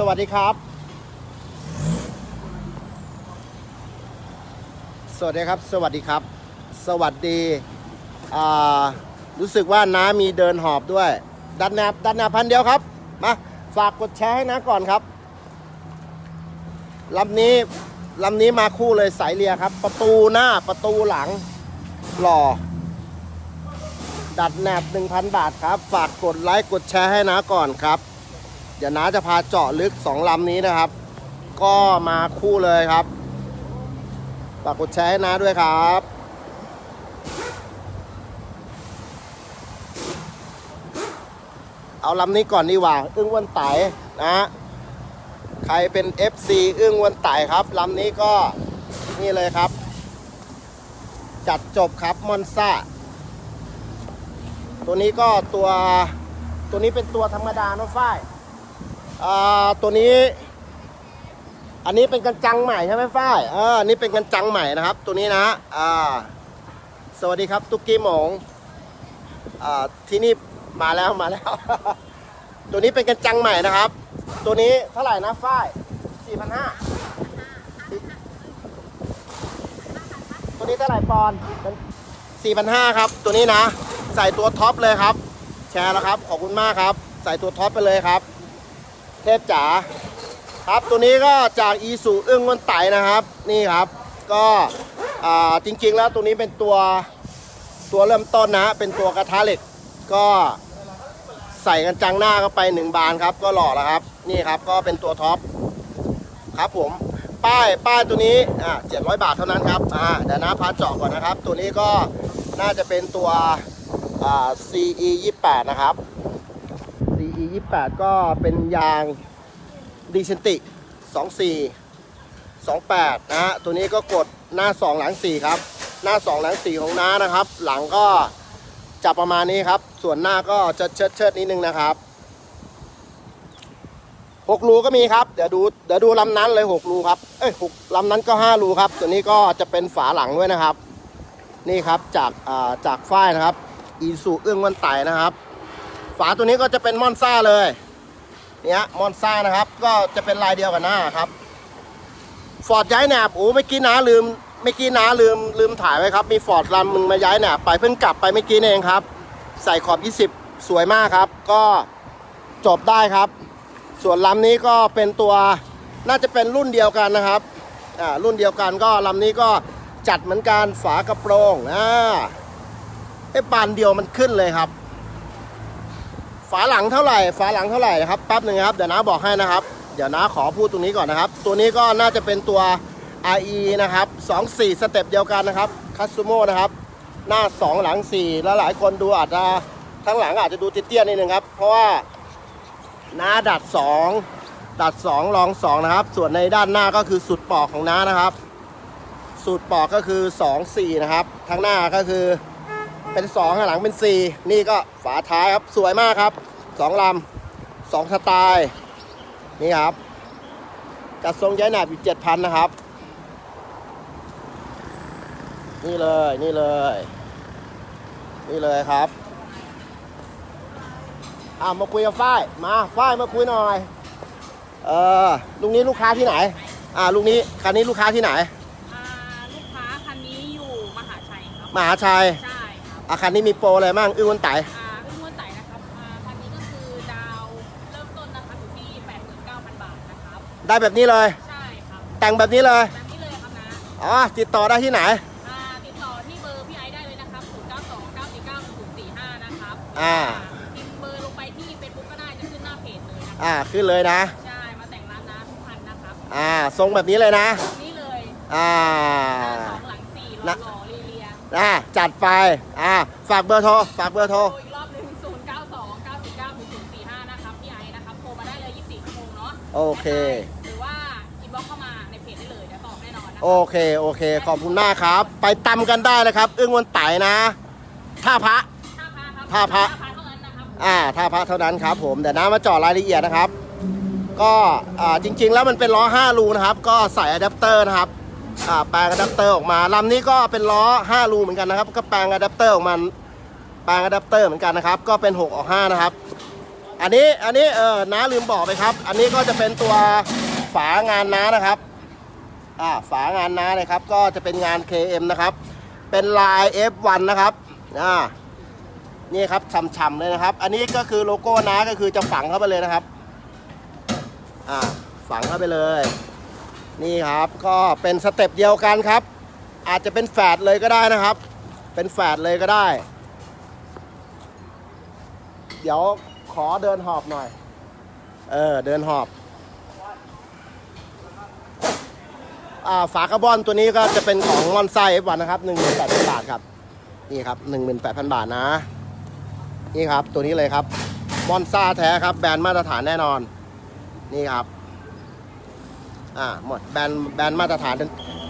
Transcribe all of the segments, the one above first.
สวัสดีครับ สวัสดีครับ สวัสดีครับ สวัสดีอ่ารู้สึกว่าน้ามีเดินหอบด้วยดันแนบดันแนบพันเดียวครับ มาฝากกดแชร์ให้น้าก่อนครับลำนี้ลำนี้มาคู่เลยสายเรียครับ ประตูหน้าประตูหลังหล่อ ดัดแนบ1,000 บาทครับ ฝากกดไลค์กดแชร์ให้น้าก่อนครับ เดี๋ยวน้าจะพาเจาะลึก2ลำนี้นะครับ ก็มาคู่เลยครับฝากกดแชร์ให้น้าด้วยครับเอาลำนี้ก่อนดีกว่า อึ้งวันไตนะฮะใครเป็น FC อึ้งวันไตครับลำนี้ก็นี่เลยครับ จัดจบครับมอนซ่าตัวนี้ก็ตัวตัวนี้เป็นตัวธรรมดาเนอะฝ้าย อ่าตัวนี้ อันนี้เป็นกันจังใหม่ใช่ไหมฝ้ายอออันนี้เป็นกันจังใหม่นะครับ ตัวนี้นะอ่าสวัสดีครับ ตุ๊กกี้หมงอ่าที่นี่มาแล้วมาแล้ว ตัวนี้เป็นกันจังใหม่นะครับ ตัวนี้เท่าไหร่นะฝ้ายสี่พันห้าตัวนี้เท่าไหร่ปอนด์4,500ครับ ตัวนี้นะ ใส่ตัวท็อปเลยครับ แชร์แล้วครับ ขอบคุณมากครับ ใส่ตัวท็อปไปเลยครับ เทพจ๋าครับตัวนี้ก็จากอีสุอึ้งวันไตนะครับ นี่ครับ ก็จริงๆแล้วตัวนี้เป็นตัวตัวเริ่มต้นนะ เป็นตัวกระทะเหล็ก ก็ใส่กันจังหน้าเข้าไปหนึ่งบานครับ ก็หล่อแล้วครับ นี่ครับก็เป็นตัวท็อปครับผมป้ายป้ายตัวนี้อ่า700บาทเท่านั้นครับอ่าเดี๋ยวนะพาเจาะก่อนนะครับ ตัวนี้ก็น่าจะเป็นตัวอ่า CE 28นะครับ 28 ก็เป็นยางดีเซนติ 24 28 นะฮะ ตัวนี้ก็กดหน้า 2 หลัง 4 ครับ หน้า 2 หลัง 4 ของน้านะครับ หลังก็จะประมาณนี้ครับ ส่วนหน้าก็จะเชิดเชิดนิดนึงนะครับหกรูก็มีครับ เดี๋ยวดูเดี๋ยวดูลำนั้นเลยหกรูครับ เอ้ยหกลำนั้นก็ห้ารูครับ ตัวนี้ก็จะเป็นฝาหลังด้วยนะครับ นี่ครับจากจากฝ้ายนะครับ อีสุเอื้องวันไตนะครับ ฝาตัวนี้ก็จะเป็นมอนซ่าเลยเนี่ยมอนซ่านะครับ ก็จะเป็นลายเดียวกันหน้าครับฟอร์ดย้ายแหนบโอ้เมื่อกี้น้าลืมเมื่อกี้น้าลืมลืมถ่ายไว้ครับ มีฟอร์ดลำมึงมาย้ายแหนบไปเพิ่งกลับไปเมื่อกี้เองครับ ใส่ขอบ 20 สวยมากครับ ก็จบได้ครับ ส่วนลำนี้ก็เป็นตัวน่าจะเป็นรุ่นเดียวกันนะครับอ่ารุ่นเดียวกันก็ลำนี้ก็จัดเหมือนกันฝากระโปรงอ่าไอ้บานเดียวมันขึ้นเลยครับ ฝาหลังเท่าไหร่ ฝาหลังเท่าไหร่นะครับแป๊บหนึ่งครับเดี๋ยวน้าบอกให้นะครับ เดี๋ยวน้าขอพูดตรงนี้ก่อนนะครับ ตัวนี้ก็น่าจะเป็นตัว RE นะครับ24 สเต็ปเดียวกันนะครับคัสซูโมนะครับหน้า 2 หลัง 4 แล้วหลายคนดูอาจจะทั้งหลังอาจจะดูเตี้ยๆนิดนึงครับ เพราะว่าน้าดัด 2 ดัด2ลอง 2 นะครับ ส่วนในด้านหน้าก็คือสุดปอกของน้านะครับ สูตรปอกก็คือ 2 4 นะครับทางหน้าก็คือ เป็น2ข้างหลังเป็น 4 นี่ก็ฝาท้ายครับสวยมากครับ 2ลำ2สไตล์นี่ครับจัดทรงย้ายหนาบอยู่7,000 นะครับ นี่เลยนี่เลย นี่เลยครับอ่ามาคุยกับฝ้ายมาฝ้ายมาคุยหน่อยเออลุงนี้ลูกค้าที่ไหน อ่าลุงนี้คันนี้ลูกค้าที่ไหน อ่าลูกค้าคันนี้อยู่มหาชัยครับมหาชัย ใช่ครับ อาคันนี้มีโปรอะไรบ้างอึ้งวันไตอ่าอึ้งม้วนไต่นะครับอ่าคันนี้ก็คือดาวเริ่มต้นนะครับอยู่ที่ 89,000 บาทนะครับ ได้แบบนี้เลย ใช่ครับแต่งแบบนี้เลยแบบนี้เลยครับนะอ๋อติดต่อได้ที่ไหน อ่าติดต่อที่เบอร์พี่ไอซ์ได้เลยนะครับ 0929491045 นะครับอ่า พิมพ์เบอร์ลงไปที่เฟซบุ๊กก็ได้จะขึ้นหน้าเพจเลยนะครับอ่าขึ้นเลยนะ ใช่ มาแต่งร้านน้าทุกคันนะครับ อ่าทรงแบบนี้เลยนะ นี่เลยอ่าสอง อ่าจัดไปอ่าฝากเบอร์โทรฝากเบอร์โทร โทรอีกรอบหนึ่ง0 9 2 9 4 9 0 0 4 5 นะครับ พี่ไอซ์นะครับ โทรมาได้เลย 24 ชั่วโมงเนาะโอเค หรือว่าอินบ็อกเข้ามาในเพจได้เลยเดี๋ยวตอบแน่นอนนะโอเค โอเค ขอบคุณมากครับ ไปตำกันได้นะครับ อึ้งวันไตนะ ท่าพระ ท่าพาครับท่าพระ ท่าพาเท่านั้นนะครับ อ่าท่าพระเท่านั้นครับผมเดี๋ยวน้ามาเจาะรายละเอียดนะครับ ก็อ่าจริงๆแล้วมันเป็นล้อ 5 รูนะครับ ก็ใส่อะแดปเตอร์นะครับอ่า แปลงอะแดปเตอร์ออกมาลำนี้ก็เป็นล้อ 5 รูเหมือนกันนะครับ ก็แปลงอะแดปเตอร์ออกมาแปลงอะแดปเตอร์เหมือนกันนะครับ ก็เป็น 6 ออก 5 นะครับ อันนี้อันนี้เออน้าลืมบอกไปครับ อันนี้ก็จะเป็นตัวฝางานน้านะครับอ่าฝางานน้าเลยครับ ก็จะเป็นงาน KM นะครับ เป็นลาย F1 นะครับอ่านี่ครับฉ่ำๆเลยนะครับ อันนี้ก็คือโลโก้น้าก็คือจะฝังเข้าไปเลยนะครับ อ่าฝังเข้าไปเลย นี่ครับก็เป็นสเต็ปเดียวกันครับ อาจจะเป็นแฝดเลยก็ได้นะครับ เป็นแฝดเลยก็ได้ เดี๋ยวขอเดินหอบหน่อย เออเดินหอบอ่าฝาคาร์บอนตัวนี้ก็จะเป็นของมอนไซเอฟวันนะครับ18,000บาทครับนี่ครับ18,000บาทนะ นี่ครับตัวนี้เลยครับมอนซ่าแท้ครับแบรนด์มาตรฐานแน่นอน นี่ครับ อ่าหมดแบรนด์แบรนด์มาตรฐาน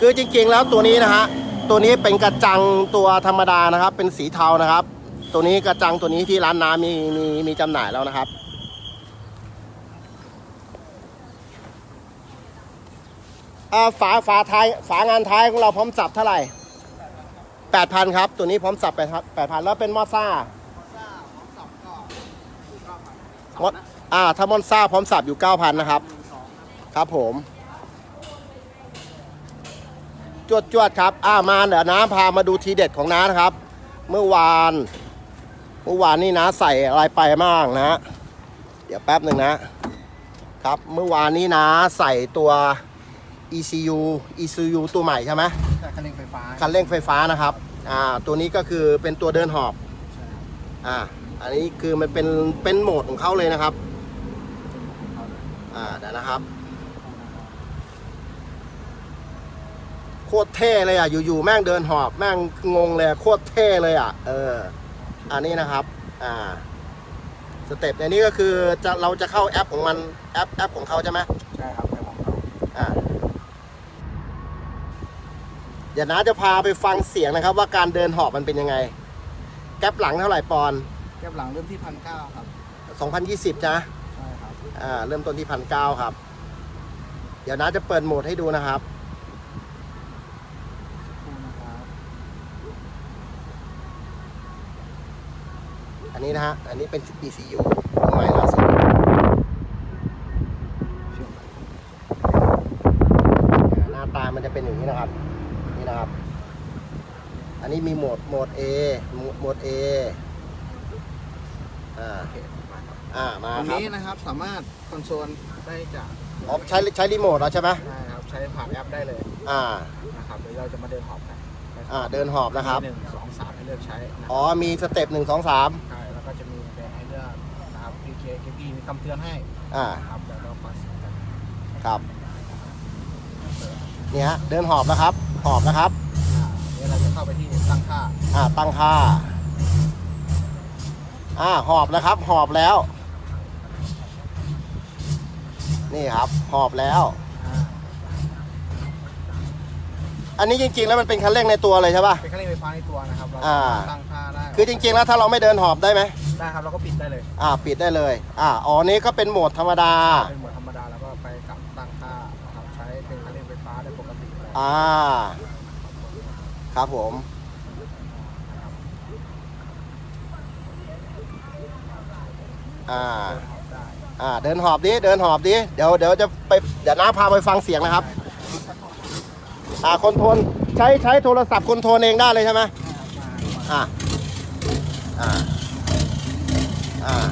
คือจริงๆแล้วตัวนี้นะฮะตัวนี้เป็นกระจังตัวธรรมดานะครับ เป็นสีเทานะครับ ตัวนี้กระจังตัวนี้ที่ร้านน้ำมีมีมีจำหน่ายแล้วนะครับอ่าฝาฝาท้ายฝางานท้ายของเราพร้อมสับเท่าไหร่แปดพันครับ ตัวนี้พร้อมสับแปดแปดพันแล้วเป็นมอซ่ามออ่าถ้ามอนซ่าพร้อมสับอยู่เก้าพันนะครับ ครับผม จวดจวดครับอ่ามาเดี๋ยวน้าพามาดูทีเด็ดของน้านะครับ เมื่อวานเมื่อวานนี่น้าใส่อะไรไปบ้างนะ เดี๋ยวแป๊บหนึ่งนะ ครับเมื่อวานนี้น้าใส่ตัว ECU ECU ตัวใหม่ใช่ไหมคันเร่งไฟฟ้าคันเร่งไฟฟ้านะครับอ่าตัวนี้ก็คือเป็นตัวเดินหอบอ่าอันนี้คือมันเป็นเป็นโหมดของเขาเลยนะครับอ่าเดี๋ยวนะครับ โคตรเท่เลยอะ อยู่ๆแม่งเดินหอบแม่งงงเลยอะโคตรเท่เลยอะ เออ อันนี้นะครับ อ่า สเต็ปในนี้ก็คือจะเราจะเข้าแอปของมันแอปแอปของเขาใช่ไหมใช่ครับแต่ของเขาอ่าเดี๋ยวน้าจะพาไปฟังเสียงนะครับ ว่าการเดินหอบมันเป็นยังไง แก๊ปหลังเท่าไหร่ปอนด์แก้บหลังเริ่มที่พันเก้าครับ 2020จ้ะใช่ครับ อ่า เริ่มต้นที่พันเก้าครับ เดี๋ยวน้าจะเปิดโหมดให้ดูนะครับ คู่นะครับ อันนี้นะฮะ อันนี้เป็น ECU ตัวใหม่ล่าสุดเชื่อมไปอ่าหน้าตามันจะเป็นอย่างนี้นะครับ นี่นะครับ อันนี้มีโหมดโหมด A โหมดโหมด A อ่าโอเคอ่ามาตรงครับนี้นะครับสามารถคอนโซลได้จากอ๋อใช้ใช้รีโมทแล้วใช่ไหมได้ครับใช้ผ่านแอปได้เลยอ่า นะครับเดี๋ยวเราจะมาเดินหอบกันอ่า เดินหอบนะครับ มีหนึ่งสองสามให้เลือกใช้นะอ๋อ มีสเต็ปหนึ่งสองสามใช่แล้วก็จะมีเป็นให้เลือก นะครับ PK KP มีคำเตือนให้อ่านะครับแล้วก็ฟังเสียงกันครับเนี่ยฮะเดินหอบนะครับ หอบนะครับอ่าเดี๋ยวเราจะเข้าไปที่ตั้งค่าอ่าตั้งค่าอ่าหอบนะครับ หอบแล้ว นี่ครับ หอบแล้ว อ่าอันนี้จริง ๆ แล้วมันเป็นคันเร่งในตัวเลยใช่ป่ะ เป็นคันเร่งไฟฟ้าในตัวนะครับเราอ่า ตั้งค่าได้คือจริง ๆ แล้วถ้าเราไม่เดินหอบได้ไหมได้ครับเราก็ปิดได้เลยอ่า ปิดได้เลย อ่าอ๋อนี้ก็เป็นโหมดธรรมดา เป็นโหมดธรรมดาแล้วก็ไปกับตั้งค่านะครับใช้เป็นคันเร่งไฟฟ้าได้ปกติเลยอ่า ครับผม อ่า ได้อ่า เดินหอบดิ เดินหอบดิ เดี๋ยว เดี๋ยวจะไป เดี๋ยวน้าพาไปฟังเสียงนะครับ อ่าคอนโทรลใช้ใช้โทรศัพท์คอนโทรลเองได้เลยใช่ไหมอ่าอ่าอ่า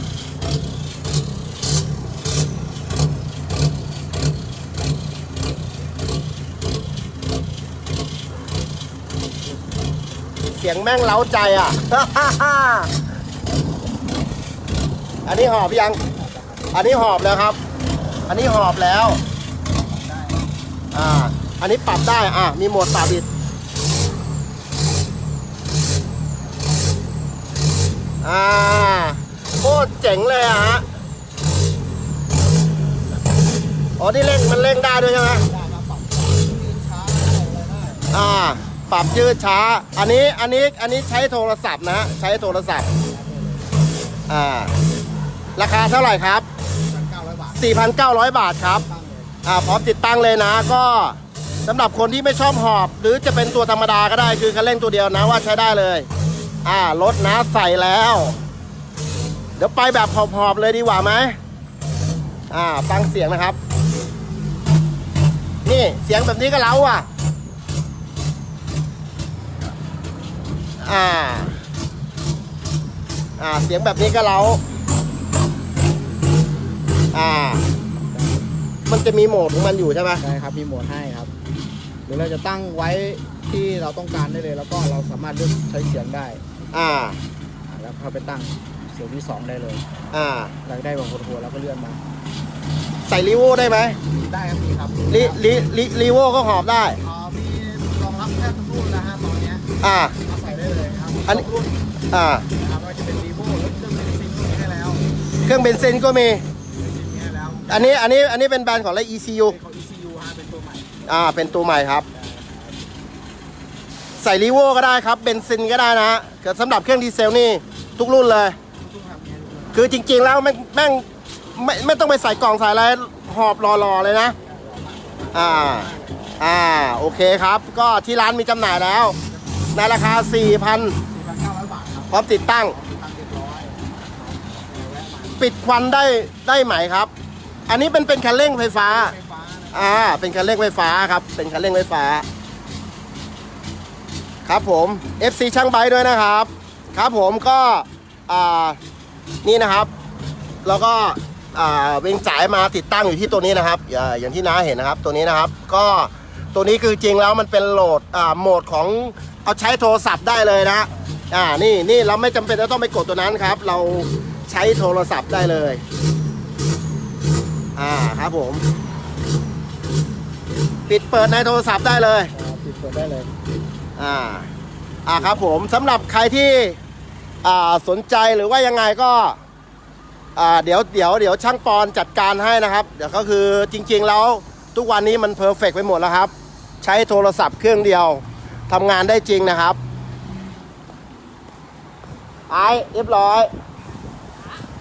เสียงแม่งเล้าใจอะ อันนี้หอบยัง อันนี้หอบแล้วครับ อันนี้หอบแล้ว อ่า อันนี้ปรับได้ อะ มีโหมดปรับอีกอ่าโคตรเจ๋งเลยอะฮะ อ๋อนี่เร่งมันเร่งได้ด้วยใช่ไหมอ่า ปรับยืดช้า อันนี้ อันนี้ อันนี้ใช้โทรศัพท์นะ ใช้โทรศัพท์ อ่า ราคาเท่าไหร่ครับ900บาท4,900 บาทครับ อ่า พร้อมติดตั้งเลยนะ ก็ สำหรับคนที่ไม่ชอบหอบ หรือจะเป็นตัวธรรมดาก็ได้คือคันเร่งตัวเดียวนะว่าใช้ได้เลย อ่ารถนะใส่แล้ว เดี๋ยวไปแบบหอบๆเลยดีกว่าไหมอ่าฟังเสียงนะครับ นี่เสียงแบบนี้ก็เล้าอะ อ่า อ่าเสียงแบบนี้ก็เล้าอ่า มันจะมีโหมดของมันอยู่ใช่ไหมใช่ครับมีโหมดให้ครับ หรือเราจะตั้งไว้ที่เราต้องการได้เลย แล้วก็เราสามารถเลือกใช้เสียงได้อ่า อ่าแล้วเข้าไปตั้งเสียงที่สองได้เลยอ่าเราได้บางคนหัวเราก็เลื่อนมา ใส่รีโวได้ไหมได้ครับมีครับรีรีรีรีโวก็หอบได้อ่ามีรองรับแทบทุกรุ่นนะฮะตอนเนี้ยอ่ามาใส่ได้เลยครับอันนี้ ทุกรุ่นอ่า นะครับไม่ว่าจะเป็นรีโวรถเครื่องเป็นซิงมีให้แล้วเครื่องเบนซินก็มีเป็นซิงมีให้แล้วอันนี้อันนี้อันนี้เป็นแบรนด์ของอะไร ECU เป็นของ อ่าเป็นตัวใหม่ครับ ใส่รีโวก็ได้ครับเบนซินก็ได้นะแต่สำหรับเครื่องดีเซลนี่ทุกรุ่นเลย คือจริงๆแล้วแม่งแม่งไม่ไม่ต้องไปใส่กล่องใส่อะไรหอบรอๆเลยนะ อ่า อ่า โอเคครับ ก็ที่ร้านมีจำหน่ายแล้ว ในราคา 4,000 4,900บาทครับพร้อมติดตั้ง ปิดควันได้ได้ไหมครับ อันนี้เป็นเป็นคันเร่งไฟฟ้าไฟฟ้า อ่า เป็นคันเร่งไฟฟ้าครับ เป็นคันเร่งไฟฟ้า ครับผม FC ช่างไบด้วยนะครับ ครับผมก็อ่านี่นะครับ แล้วก็อ่าเวงจ่ายมาติดตั้งอยู่ที่ตัวนี้นะครับ อย่าอย่างที่น้าเห็นนะครับ ตัวนี้นะครับ ก็ตัวนี้คือจริงแล้วมันเป็นโหลดอ่าโหมดของเอาใช้โทรศัพท์ได้เลยนะอ่านี่นี่เราไม่จำเป็นจะต้องไปกดตัวนั้นครับ เราใช้โทรศัพท์ได้เลย อ่าครับผม ปิดเปิดในโทรศัพท์ได้เลย ปิดเปิดได้เลย อ่า อ่าครับผมสำหรับใครที่ อ่า สนใจหรือว่ายังไงก็ อ่า เดี๋ยว เดี๋ยว เดี๋ยวช่างปอนจัดการให้นะครับ เดี๋ยวก็คือจริง ๆ แล้วทุกวันนี้มันเพอร์เฟกไปหมดแล้วครับ ใช้โทรศัพท์เครื่องเดียวทำงานได้จริงนะครับ ไอเรียบร้อย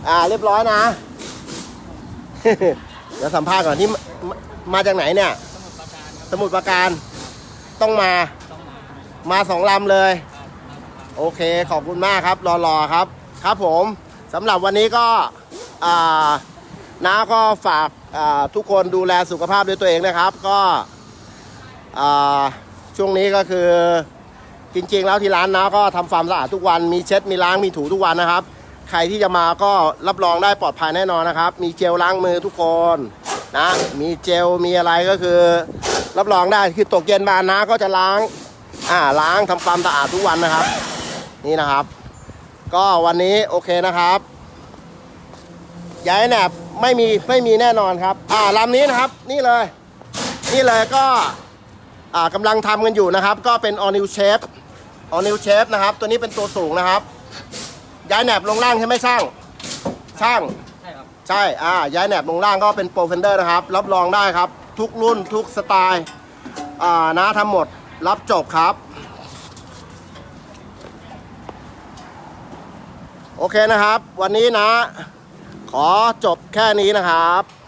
อ่า เรียบร้อยนะ เดี๋ยวสัมภาษณ์ก่อนที่มามาจากไหนเนี่ย สมุทรปราการต้องมา มาสองลำเลย โอเคขอบคุณมากครับรอๆครับ ครับผมสำหรับวันนี้ก็น้าก็ฝากทุกคนดูแลสุขภาพด้วยตัวเองนะครับ ก็ช่วงนี้ก็คือจริงๆแล้วที่ร้านน้าก็ทำความสะอาดทุกวัน มีเช็ดมีล้างมีถูทุกวันนะครับ ใครที่จะมาก็รับรองได้ปลอดภัยแน่นอนนะครับ มีเจลล้างมือทุกคน นะ มีเจลมีอะไรก็คือ รับรองได้คือตกเย็นมาน้าก็จะล้างอ่าล้างทำความสะอาดทุกวันนะครับ นี่นะครับ ก็วันนี้โอเคนะครับย้ายแหนบไม่มีไม่มีแน่นอนครับ อ่าลำนี้นะครับ นี่เลย นี่เลยก็อ่ากำลังทำกันอยู่นะครับ ก็เป็น all new shape all new shape นะครับ ตัวนี้เป็นตัวสูงนะครับ ย้ายแหนบลงล่างใช่ไหมช่าง ช่าง ใช่อ่าย้ายแหนบลงล่างก็เป็นโปรเฟนเดอร์นะครับ รับรองได้ครับ ทุกรุ่นทุกสไตล์อ่านะทำหมดรับจบครับ โอเคนะครับ วันนี้นะ ขอจบแค่นี้นะครับ